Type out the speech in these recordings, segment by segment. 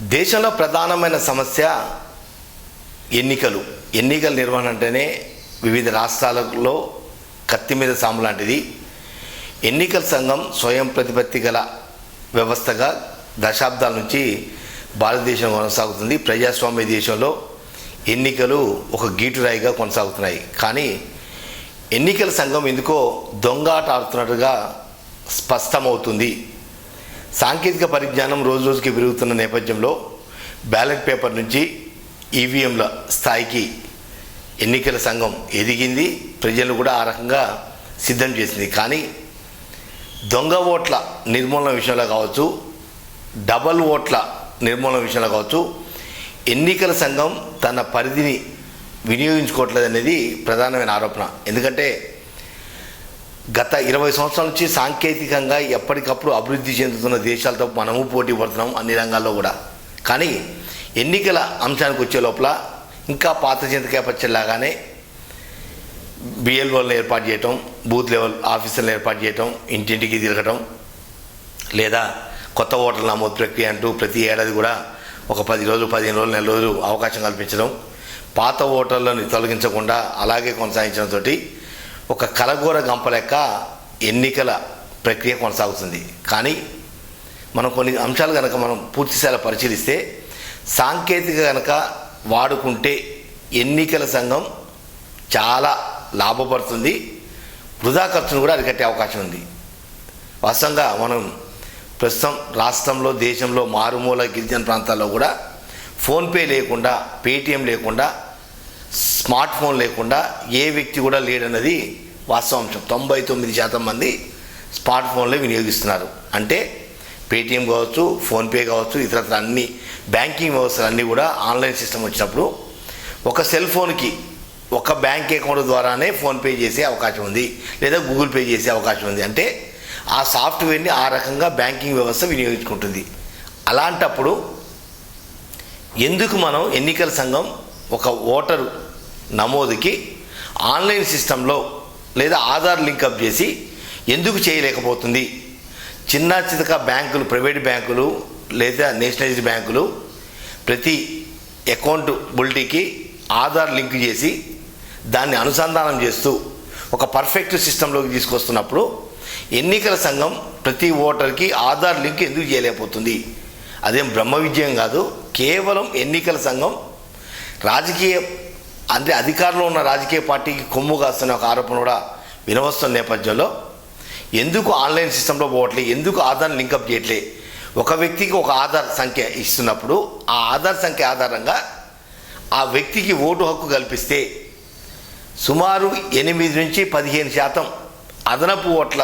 దేశంలో ప్రధానమైన సమస్య ఎన్నికలు. ఎన్నికల నిర్వహణ అంటేనే వివిధ రాష్ట్రాలలో కత్తి మీద సాము లాంటిది. ఎన్నికల సంఘం స్వయం ప్రతిపత్తి గల వ్యవస్థగా దశాబ్దాల నుంచి భారతదేశం కొనసాగుతుంది. ప్రజాస్వామ్య దేశంలో ఎన్నికలు ఒక గీటురాయిగా కొనసాగుతున్నాయి. కానీ ఎన్నికల సంఘం ఎందుకో దొంగ ఆట ఆడుతున్నట్టుగా స్పష్టమవుతుంది. సాంకేతిక పరిజ్ఞానం రోజు రోజుకి పెరుగుతున్న నేపథ్యంలో బ్యాలెట్ పేపర్ నుంచి ఈవీఎంల స్థాయికి ఎన్నికల సంఘం ఎదిగింది. ప్రజలు కూడా ఆ రకంగా సిద్ధం చేసింది. కానీ దొంగ ఓట్ల నిర్మూలన విషయంలో కావచ్చు డబల్ ఓట్ల నిర్మూలన విషయంలో కావచ్చు ఎన్నికల సంఘం తన పరిధిని వినియోగించుకోవట్లేదు అనేది ప్రధానమైన ఆరోపణ. ఎందుకంటే గత ఇరవై సంవత్సరాల నుంచి సాంకేతికంగా ఎప్పటికప్పుడు అభివృద్ధి చెందుతున్న దేశాలతో మనము పోటీ పడుతున్నాం అన్ని రంగాల్లో కూడా. కానీ ఎన్నికల అంశానికి వచ్చే లోపల ఇంకా పాత చింతకాయ పచ్చడిలాగానే బిఎల్ఓలను ఏర్పాటు చేయటం బూత్ లెవెల్ ఆఫీసర్లను ఏర్పాటు చేయటం ఇంటింటికి తిరగటం లేదా కొత్త ఓటర్ల నమోదు ప్రక్రియ అంటూ ప్రతి ఏడాది కూడా ఒక పది రోజులు పదిహేను రోజులు నెల రోజులు అవకాశం కల్పించడం పాత ఓటర్లను తొలగించకుండా అలాగే కొనసాగించడంతో ఒక కలగూర గంప లెక్క ఎన్నికల ప్రక్రియ కొనసాగుతుంది. కానీ మనం కొన్ని అంశాలు కనుక మనం పూర్తిస్థాయిలో పరిశీలిస్తే సాంకేతిక కనుక వాడుకుంటే ఎన్నికల సంఘం చాలా లాభపడుతుంది. వృధా ఖర్చును కూడా అరికట్టే అవకాశం ఉంది. వాస్తవంగా మనం ప్రస్తుతం రాష్ట్రంలో దేశంలో మారుమూల గిరిజన ప్రాంతాల్లో కూడా ఫోన్పే లేకుండా పేటీఎం లేకుండా స్మార్ట్ ఫోన్ లేకుండా ఏ వ్యక్తి కూడా లేడన్నది వాస్తవాంశం తొంభై తొమ్మిది శాతం మంది స్మార్ట్ ఫోన్లే వినియోగిస్తున్నారు. అంటే పేటిఎం కావచ్చు ఫోన్పే కావచ్చు ఇతరత్ర అన్ని బ్యాంకింగ్ వ్యవస్థలు అన్నీ కూడా ఆన్లైన్ సిస్టమ్ వచ్చినప్పుడు ఒక సెల్ ఫోన్కి ఒక బ్యాంక్ అకౌంట్ ద్వారానే ఫోన్పే చేసే అవకాశం ఉంది. లేదా గూగుల్ పే చేసే అవకాశం ఉంది. అంటే ఆ సాఫ్ట్వేర్ని ఆ రకంగా బ్యాంకింగ్ వ్యవస్థ వినియోగించుకుంటుంది. అలాంటప్పుడు ఎందుకు మనం ఎన్నికల సంఘం ఒక ఓటరు నమోదుకి ఆన్లైన్ సిస్టంలో లేదా ఆధార్ లింకప్ చేసి ఎందుకు చేయలేకపోతుంది? చిన్న చితక బ్యాంకులు ప్రైవేట్ బ్యాంకులు లేదా నేషనలైజ్డ్ బ్యాంకులు ప్రతి అకౌంట్ బుల్టీకి ఆధార్ లింక్ చేసి దాన్ని అనుసంధానం చేస్తూ ఒక పర్ఫెక్ట్ సిస్టంలోకి తీసుకొస్తున్నప్పుడు ఎన్నికల సంఘం ప్రతి ఓటర్కి ఆధార్ లింక్ ఎందుకు చేయలేకపోతుంది? అదేం బ్రహ్మ విజయం కాదు. కేవలం ఎన్నికల సంఘం రాజకీయ అంటే అధికారంలో ఉన్న రాజకీయ పార్టీకి కొమ్ము కాస్తున్న ఒక ఆరోపణ కూడా వినవస్తున్న నేపథ్యంలో ఎందుకు ఆన్లైన్ సిస్టంలో పోవట్లే? ఎందుకు ఆధార్ లింకప్ చేయట్లే? ఒక వ్యక్తికి ఒక ఆధార్ సంఖ్య ఇస్తున్నప్పుడు ఆ ఆధార్ సంఖ్య ఆధారంగా ఆ వ్యక్తికి ఓటు హక్కు కల్పిస్తే సుమారు ఎనిమిది నుంచి పదిహేను శాతం అదనపు ఓట్ల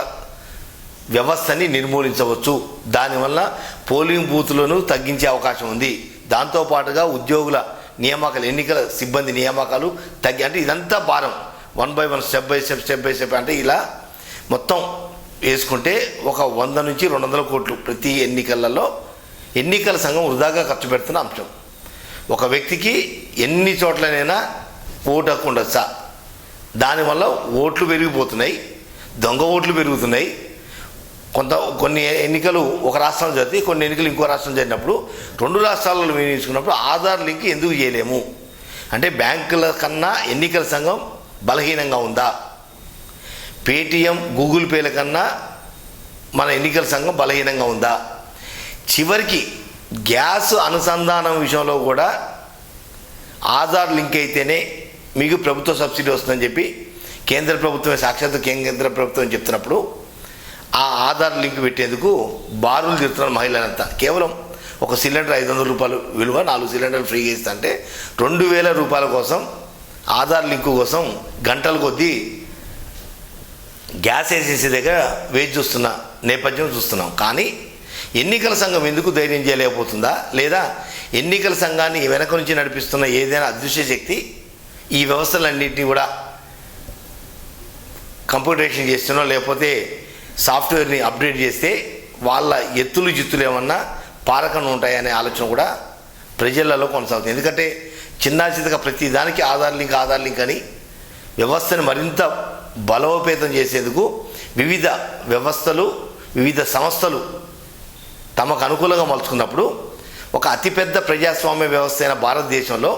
వ్యవస్థని నిర్మూలించవచ్చు. దానివల్ల పోలింగ్ బూతులను తగ్గించే అవకాశం ఉంది. దాంతోపాటుగా ఉద్యోగుల నియామకాలు ఎన్నికల సిబ్బంది నియామకాలు తగ్గి అంటే ఇదంతా భారం. One by one step by step step by step అంటే ఇలా మొత్తం వేసుకుంటే ఒక వంద నుంచి రెండు వందల కోట్లు ప్రతి ఎన్నికలలో ఎన్నికల సంఘం వృధాగా ఖర్చు పెడుతున్న అంశం. ఒక వ్యక్తికి ఎన్ని చోట్లనైనా ఓటు హక్కు ఉండొచ్చా? దానివల్ల ఓట్లు పెరిగిపోతున్నాయి దొంగ ఓట్లు పెరుగుతున్నాయి కొంత కొన్ని ఎన్నికలు ఒక రాష్ట్రం జరిగితే కొన్ని ఎన్నికలు ఇంకో రాష్ట్రం జరిగినప్పుడు రెండు రాష్ట్రాలలో వినియోగించుకున్నప్పుడు ఆధార్ లింక్ ఎందుకు చేయలేము? అంటే బ్యాంకుల కన్నా ఎన్నికల సంఘం బలహీనంగా ఉందా? పేటిఎం గూగుల్ పేల కన్నా మన ఎన్నికల సంఘం బలహీనంగా ఉందా? చివరికి గ్యాస్ అనుసంధానం విషయంలో కూడా ఆధార్ లింక్ అయితేనే మీకు ప్రభుత్వ సబ్సిడీ వస్తుందని చెప్పి కేంద్ర ప్రభుత్వమే సాక్షాత్ కేంద్ర ప్రభుత్వం చెప్తున్నప్పుడు ఆధార్ లింక్ పెట్టేందుకు బారులు తిరుగుతున్నారు మహిళలంతా. కేవలం ఒక సిలిండర్ ఐదు వందల రూపాయలు విలువ నాలుగు సిలిండర్లు ఫ్రీగా ఇస్తా అంటే రెండు వేల రూపాయల కోసం ఆధార్ లింకు కోసం గంటల కొద్దీ గ్యాస్ ఏజెన్సీ దగ్గర వేచి చూస్తున్న నేపథ్యం చూస్తున్నాం. కానీ ఎన్నికల సంఘం ఎందుకు ధైర్యం చేయలేకపోతుందా? లేదా ఎన్నికల సంఘాన్ని వెనక నుంచి నడిపిస్తున్న ఏదైనా అదృశ్య శక్తి ఈ వ్యవస్థలన్నింటినీ కూడా కంప్యూటరేషన్ చేస్తున్నా లేకపోతే సాఫ్ట్వేర్ని అప్డేట్ చేస్తే వాళ్ళ ఎత్తులు జిత్తులు ఏమన్నా పారకంగా ఉంటాయనే ఆలోచన కూడా ప్రజలలో కొనసాగుతుంది. ఎందుకంటే చిన్న ప్రతి దానికి ఆధార్ లింక్ ఆధార్ లింక్ అని వ్యవస్థను మరింత బలోపేతం చేసేందుకు వివిధ వ్యవస్థలు వివిధ సంస్థలు తమకు అనుకూలంగా మలుచుకున్నప్పుడు ఒక అతిపెద్ద ప్రజాస్వామ్య వ్యవస్థ అయిన భారతదేశంలో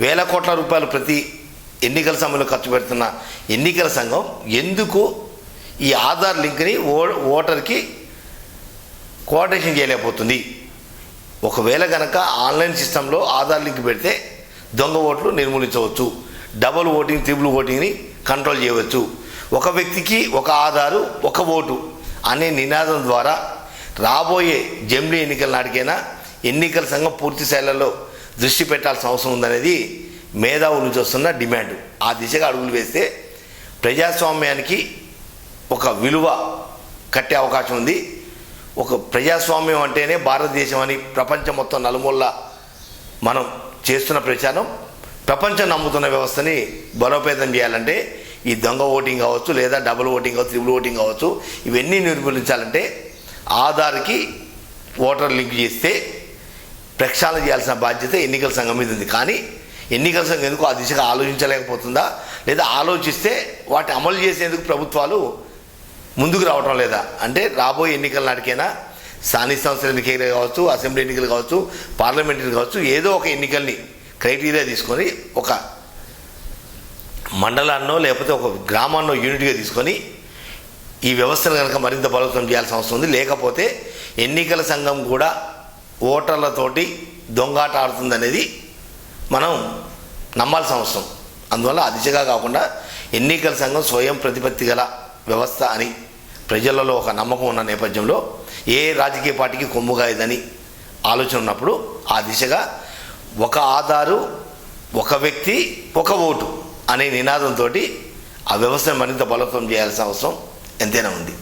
వేల కోట్ల రూపాయలు ప్రతి ఎన్నికల సమయంలో ఖర్చు పెడుతున్న ఎన్నికల సంఘం ఎందుకు ఈ ఆధార్ లింక్ని ఓ ఓటర్కి కోఆర్డినేషన్ చేయలేకపోతుంది. ఒకవేళ కనుక ఆన్లైన్ సిస్టంలో ఆధార్ లింక్ పెడితే దొంగ ఓట్లు నిర్మూలించవచ్చు. డబుల్ ఓటింగ్ త్రిబుల్ ఓటింగ్ని కంట్రోల్ చేయవచ్చు. ఒక వ్యక్తికి ఒక ఆధారు ఒక ఓటు అనే నినాదం ద్వారా రాబోయే జమిలీ ఎన్నికల నాటికైనా ఎన్నికల సంఘం పూర్తి స్థాయిలలో దృష్టి పెట్టాల్సిన అవసరం ఉందనేది మేధావుల నుంచి వస్తున్న డిమాండ్. ఆ దిశగా అడుగులు వేస్తే ప్రజాస్వామ్యానికి ఒక విలువ కట్టే అవకాశం ఉంది. ఒక ప్రజాస్వామ్యం అంటేనే భారతదేశం అని ప్రపంచం మొత్తం నలుమూల మనం చేస్తున్న ప్రచారం. ప్రపంచం నమ్ముతున్న వ్యవస్థని బలోపేతం చేయాలంటే ఈ దొంగ ఓటింగ్ కావచ్చు లేదా డబుల్ ఓటింగ్ కావచ్చు త్రిబుల్ ఓటింగ్ కావచ్చు ఇవన్నీ నిర్మూలించాలంటే ఆధార్కి ఓటర్ లింక్ చేస్తే ప్రక్షాళన చేయాల్సిన బాధ్యత ఎన్నికల సంఘం మీద ఉంది. కానీ ఎన్నికల సంఘం ఎందుకు ఆ దిశగా ఆలోచించలేకపోతుందా? లేదా ఆలోచిస్తే వాటి అమలు చేసేందుకు ప్రభుత్వాలు ముందుకు రావటం లేదా? అంటే రాబోయే ఎన్నికల నాటికైనా స్థానిక సంస్థల ఎన్నికలు కావచ్చు అసెంబ్లీ ఎన్నికలు కావచ్చు పార్లమెంట్ ఎన్నికలు కావచ్చు ఏదో ఒక ఎన్నికల్ని క్రైటీరియా తీసుకొని ఒక మండలాన్నో లేకపోతే ఒక గ్రామాన్నో యూనిట్గా తీసుకొని ఈ వ్యవస్థను కనుక మరింత బలోపేతం చేయాల్సిన అవసరం ఉంది. లేకపోతే ఎన్నికల సంఘం కూడా ఓటర్లతోటి దొంగాట ఆడుతుందనేది మనం నమ్మాల్సిన అవసరం. అందువల్ల అదిశగా కాకుండా ఎన్నికల సంఘం స్వయం ప్రతిపత్తి గల వ్యవస్థ అని ప్రజలలో ఒక నమ్మకం ఉన్న నేపథ్యంలో ఏ రాజకీయ పార్టీకి కొమ్ముగాయదని ఆలోచన ఉన్నప్పుడు ఆ దిశగా ఒక ఆధారు ఒక వ్యక్తి ఒక ఓటు అనే నినాదంతో ఆ వ్యవస్థను మరింత బలోపేతం చేయాల్సిన అవసరం ఎంతైనా ఉంది.